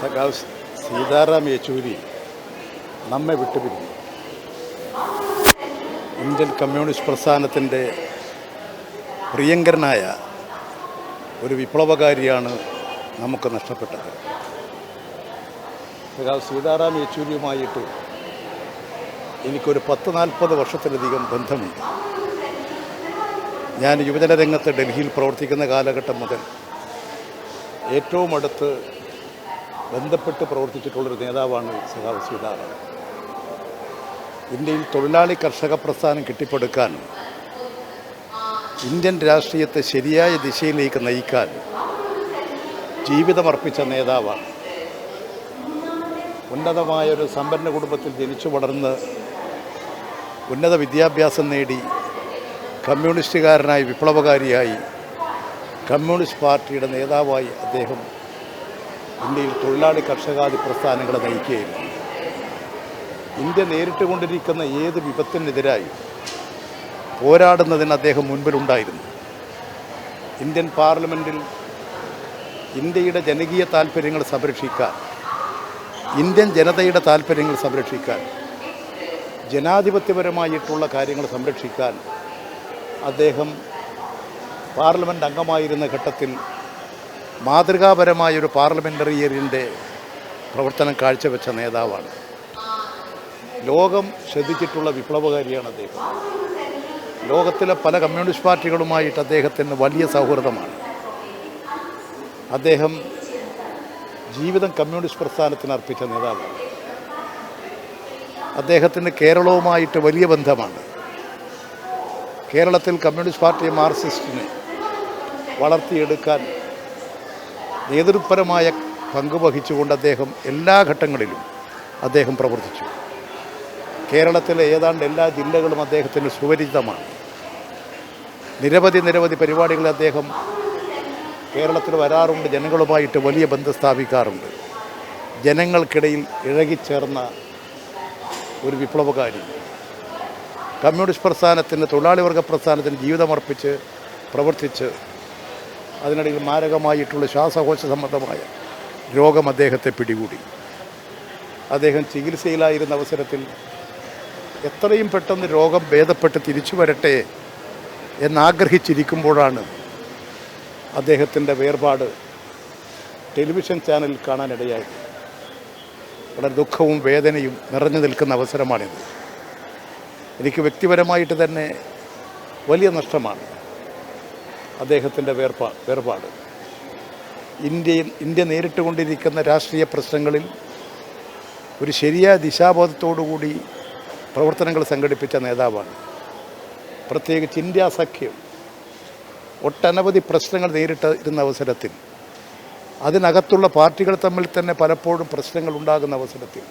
സഖാവ് സീതാറാം യെച്ചൂരി നമ്മെ വിട്ടുപിരിഞ്ഞു. Indian communist പ്രസ്ഥാനത്തിന്റെ പ്രിയങ്കരനായ ഒരു വിപ്ലവകാരിയാണ് നമുക്ക് നഷ്ടപ്പെട്ടത്. സഖാവ് സീതാറാം യെച്ചൂരിയുമായിട്ട് എനിക്കൊരു പത്ത് നാൽപ്പത് വർഷത്തിലധികം ബന്ധമുണ്ട്. ഞാൻ യുവജന രംഗത്ത് ഡൽഹിയിൽ പ്രവർത്തിക്കുന്ന കാലഘട്ടം മുതൽ ഏറ്റവും അടുത്ത് ബന്ധപ്പെട്ട് പ്രവർത്തിച്ചിട്ടുള്ളൊരു നേതാവാണ് സഖാവ് സീതാറാം ഇന്ത്യയിൽ തൊഴിലാളി കർഷക പ്രസ്ഥാനം കെട്ടിപ്പടുക്കാൻ ഇന്ത്യൻ രാഷ്ട്രീയത്തെ ശരിയായ ദിശയിലേക്ക് നയിക്കാൻ ജീവിതമർപ്പിച്ച നേതാവാണ്. ഉന്നതമായ ഒരു സമ്പന്ന കുടുംബത്തിൽ ജനിച്ചു വളർന്ന് ഉന്നത വിദ്യാഭ്യാസം നേടി കമ്മ്യൂണിസ്റ്റുകാരനായി വിപ്ലവകാരിയായി കമ്മ്യൂണിസ്റ്റ് പാർട്ടിയുടെ നേതാവായി അദ്ദേഹം ഇന്ത്യയിൽ തൊഴിലാളി കർഷകാദി പ്രസ്ഥാനങ്ങളെ നയിക്കുകയായിരുന്നു ഇന്ത്യ നേരിട്ടുകൊണ്ടിരിക്കുന്ന ഏത് വിപത്തിനെതിരായി പോരാടുന്നതിന് അദ്ദേഹം മുൻപിലുണ്ടായിരുന്നു ഇന്ത്യൻ പാർലമെന്റിൽ ഇന്ത്യയുടെ ജനകീയ താല്പര്യങ്ങൾ സംരക്ഷിക്കാൻ ഇന്ത്യൻ ജനതയുടെ താല്പര്യങ്ങൾ സംരക്ഷിക്കാൻ ജനാധിപത്യപരമായിട്ടുള്ള കാര്യങ്ങൾ സംരക്ഷിക്കാൻ അദ്ദേഹം പാർലമെന്റ് അംഗമായിരുന്ന ഘട്ടത്തിൽ മാതൃകാപരമായൊരു പാർലമെന്ററിയറിന്റെ പ്രവർത്തനം കാഴ്ചവെച്ച നേതാവാണ്. ലോകം ശ്രദ്ധിച്ചിട്ടുള്ള വിപ്ലവകാരിയാണ് അദ്ദേഹം. ലോകത്തിലെ പല കമ്മ്യൂണിസ്റ്റ് പാർട്ടികളുമായിട്ട് അദ്ദേഹത്തിന് വലിയ സൗഹൃദമാണ്. അദ്ദേഹം ജീവിതം കമ്മ്യൂണിസ്റ്റ് പ്രസ്ഥാനത്തിന് അർപ്പിച്ച നേതാവാണ്. അദ്ദേഹത്തിന് കേരളവുമായിട്ട് വലിയ ബന്ധമാണ്. കേരളത്തിൽ കമ്മ്യൂണിസ്റ്റ് പാർട്ടി മാർക്സിസ്റ്റിനെ വളർത്തിയെടുക്കാൻ നേതൃപരമായ പങ്ക് വഹിച്ചുകൊണ്ട് അദ്ദേഹം എല്ലാ ഘട്ടങ്ങളിലും അദ്ദേഹം പ്രവർത്തിച്ചു. കേരളത്തിലെ ഏതാണ്ട് എല്ലാ ജില്ലകളും അദ്ദേഹത്തിന് സുപരിചിതമാണ്. നിരവധി നിരവധി പരിപാടികൾ അദ്ദേഹം കേരളത്തിൽ വരാറുണ്ട് ജനങ്ങളുമായിട്ട് വലിയ ബന്ധം സ്ഥാപിക്കാറുണ്ട്. ജനങ്ങൾക്കിടയിൽ ഇഴകിച്ചേർന്ന ഒരു വിപ്ലവകാരി. കമ്മ്യൂണിസ്റ്റ് പ്രസ്ഥാനത്തിന് തൊഴിലാളി വർഗ പ്രസ്ഥാനത്തിന് ജീവിതമർപ്പിച്ച് പ്രവർത്തിച്ച് അതിനിടയിൽ മാരകമായിട്ടുള്ള ശ്വാസകോശ സംബന്ധമായ രോഗം അദ്ദേഹത്തെ പിടികൂടി. അദ്ദേഹം ചികിത്സയിലായിരുന്ന അവസരത്തിൽ എത്രയും പെട്ടെന്ന് രോഗം ഭേദപ്പെട്ട് തിരിച്ചു വരട്ടെ എന്നാഗ്രഹിച്ചിരിക്കുമ്പോഴാണ് അദ്ദേഹത്തിന്റെ വേർപാട് ടെലിവിഷൻ ചാനലിൽ കാണാനിടയായത്. വളരെ ദുഃഖവും വേദനയും നിറഞ്ഞു നിൽക്കുന്ന അവസരമാണിത്. എനിക്ക് വ്യക്തിപരമായിട്ട് തന്നെ വലിയ നഷ്ടമാണ്. അദ്ദേഹത്തിന്റെ വേർപാ വേർപാട്. ഇന്ത്യയിൽ ഇന്ത്യ നേരിട്ട് കൊണ്ടിരിക്കുന്ന രാഷ്ട്രീയ പ്രശ്നങ്ങളിൽ ഒരു ശരിയായ ദിശാബോധത്തോടുകൂടി പ്രവർത്തനങ്ങൾ സംഘടിപ്പിച്ച നേതാവാണ്. പ്രത്യേകിച്ച് ഇന്ത്യ സഖ്യം ഒട്ടനവധി പ്രശ്നങ്ങൾ നേരിട്ടിരുന്ന അവസരത്തിൽ അതിനകത്തുള്ള പാർട്ടികൾ തമ്മിൽ തന്നെ പലപ്പോഴും പ്രശ്നങ്ങൾ ഉണ്ടാകുന്ന അവസരത്തിൽ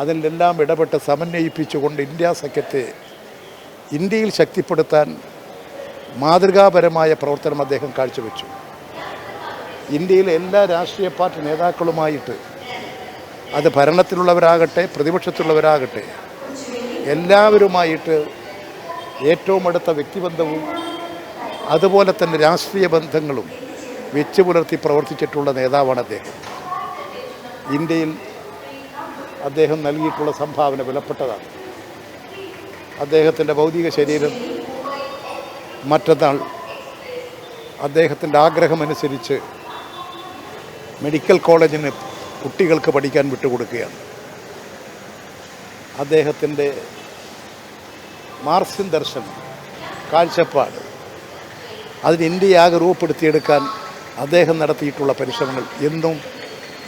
അതിലെല്ലാം ഇടപെട്ട് സമന്വയിപ്പിച്ചുകൊണ്ട് ഇന്ത്യ സഖ്യത്തെ ഇന്ത്യയിൽ ശക്തിപ്പെടുത്താൻ മാതൃകാപരമായ പ്രവർത്തനം അദ്ദേഹം കാഴ്ചവെച്ചു. ഇന്ത്യയിലെ എല്ലാ രാഷ്ട്രീയ പാർട്ടി നേതാക്കളുമായിട്ട് അത് ഭരണത്തിലുള്ളവരാകട്ടെ പ്രതിപക്ഷത്തിലുള്ളവരാകട്ടെ എല്ലാവരുമായിട്ട് ഏറ്റവും അടുത്ത വ്യക്തിബന്ധവും അതുപോലെ തന്നെ രാഷ്ട്രീയ ബന്ധങ്ങളും വെച്ച് പുലർത്തി പ്രവർത്തിച്ചിട്ടുള്ള നേതാവാണ് അദ്ദേഹം. ഇന്ത്യയിൽ അദ്ദേഹം നൽകിയിട്ടുള്ള സംഭാവന വിലപ്പെട്ടതാണ്. അദ്ദേഹത്തിന്റെ ഭൗതിക ശരീരം മറ്റന്നാൾ അദ്ദേഹത്തിന്റെ ആഗ്രഹമനുസരിച്ച് മെഡിക്കൽ കോളേജിന് കുട്ടികൾക്ക് പഠിക്കാൻ വിട്ടുകൊടുക്കുകയാണ്. അദ്ദേഹത്തിന്റെ മാർസിൻ ദർശനം കാഴ്ചപ്പാട് അതിന് ഇന്ത്യയാകെ രൂപപ്പെടുത്തിയെടുക്കാൻ അദ്ദേഹം നടത്തിയിട്ടുള്ള പരിശ്രമങ്ങൾ എന്നും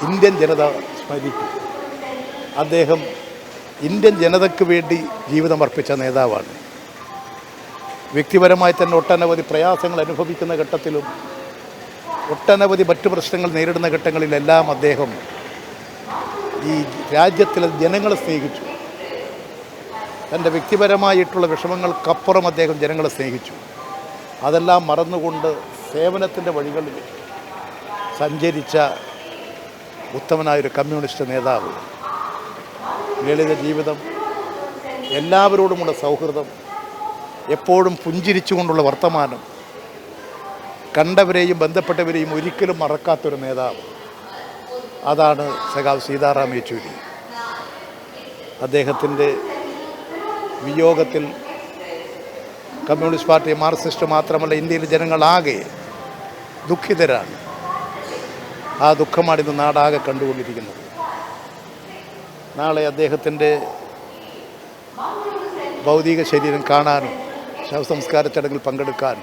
ഇന്ത്യൻ ജനത സ്മരിക്കും. അദ്ദേഹം ഇന്ത്യൻ ജനതയ്ക്ക് വേണ്ടി ജീവിതമർപ്പിച്ച നേതാവാണ്. വ്യക്തിപരമായി തന്നെ ഒട്ടനവധി പ്രയാസങ്ങൾ അനുഭവിക്കുന്ന ഘട്ടത്തിലും ഒട്ടനവധി മറ്റു പ്രശ്നങ്ങൾ നേരിടുന്ന ഘട്ടങ്ങളിലെല്ലാം അദ്ദേഹം ഈ രാജ്യത്തിലെ ജനങ്ങളെ സ്നേഹിച്ചു. തന്റെ വ്യക്തിപരമായിട്ടുള്ള വിഷമങ്ങൾക്കപ്പുറം അദ്ദേഹം ജനങ്ങളെ സ്നേഹിച്ചു. അതെല്ലാം മറന്നുകൊണ്ട് സേവനത്തിന്റെ വഴികളിൽ സഞ്ചരിച്ച ഉത്തമനായൊരു കമ്മ്യൂണിസ്റ്റ് നേതാവ് ലളിത ജീവിതം എല്ലാവരോടുമുള്ള സൗഹൃദം എപ്പോഴും പുഞ്ചിരിച്ചുകൊണ്ടുള്ള വർത്തമാനം. കണ്ടവരെയും ബന്ധപ്പെട്ടവരെയും ഒരിക്കലും മറക്കാത്തൊരു നേതാവ്. അതാണ് സഖാവ് സീതാറാം യെച്ചൂരി. അദ്ദേഹത്തിന്റെ വിയോഗത്തിൽ കമ്മ്യൂണിസ്റ്റ് പാർട്ടി മാർക്സിസ്റ്റ് മാത്രമല്ല ഇന്ത്യയിലെ ജനങ്ങളാകെ ദുഃഖിതരാണ്. ആ ദുഃഖമാണ് ഇന്ന് നാടാകെ കണ്ടുകൊണ്ടിരിക്കുന്നത്. നാളെ അദ്ദേഹത്തിന്റെ ഭൗതിക ശരീരം കാണാനും ശവസംസ്കാര ചടങ്ങിൽ പങ്കെടുക്കാൻ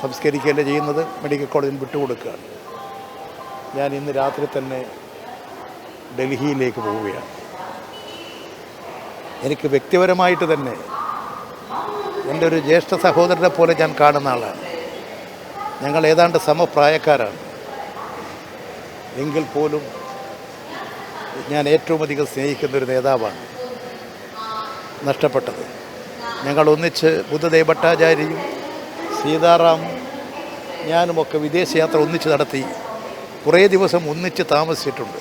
സംസ്കരിക്കുകയല്ലേ ചെയ്യുന്നത് മെഡിക്കൽ കോളേജിൽ വിട്ടുകൊടുക്കുകയാണ് ഞാൻ ഇന്ന് രാത്രി തന്നെ ഡൽഹിയിലേക്ക് പോവുകയാണ്. എനിക്ക് വ്യക്തിപരമായിട്ട് തന്നെ എന്റെ ഒരു ജ്യേഷ്ഠ സഹോദരനെ പോലെ ഞാൻ കാണുന്ന ആളാണ്. ഞങ്ങൾ ഏതാണ്ട് സമപ്രായക്കാരാണ്. എങ്കിൽ പോലും ഞാൻ ഏറ്റവും അധികം സ്നേഹിക്കുന്ന ഒരു നേതാവാണ് നഷ്ടപ്പെട്ടത്. ഞങ്ങൾ ഒന്നിച്ച് ബുദ്ധദേവ് ഭട്ടാചാര്യയും സീതാറാമും ഞാനുമൊക്കെ വിദേശയാത്ര ഒന്നിച്ച് നടത്തി കുറേ ദിവസം ഒന്നിച്ച് താമസിച്ചിട്ടുണ്ട്.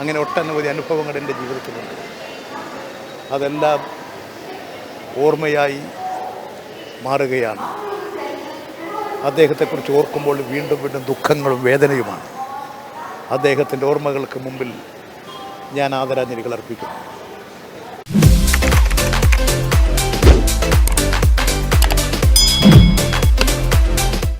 അങ്ങനെ ഒട്ടനവധി അനുഭവങ്ങൾ എന്റെ ജീവിതത്തിലുണ്ട്. അതെല്ലാം ഓർമ്മയായി മാറുകയാണ്. അദ്ദേഹത്തെക്കുറിച്ച് ഓർക്കുമ്പോൾ വീണ്ടും വീണ്ടും ദുഃഖങ്ങളും വേദനയുമാണ്. അദ്ദേഹത്തിന്റെ ഓർമ്മകൾക്ക് മുമ്പിൽ ഞാൻ ആദരാഞ്ജലികൾ അർപ്പിക്കുന്നു.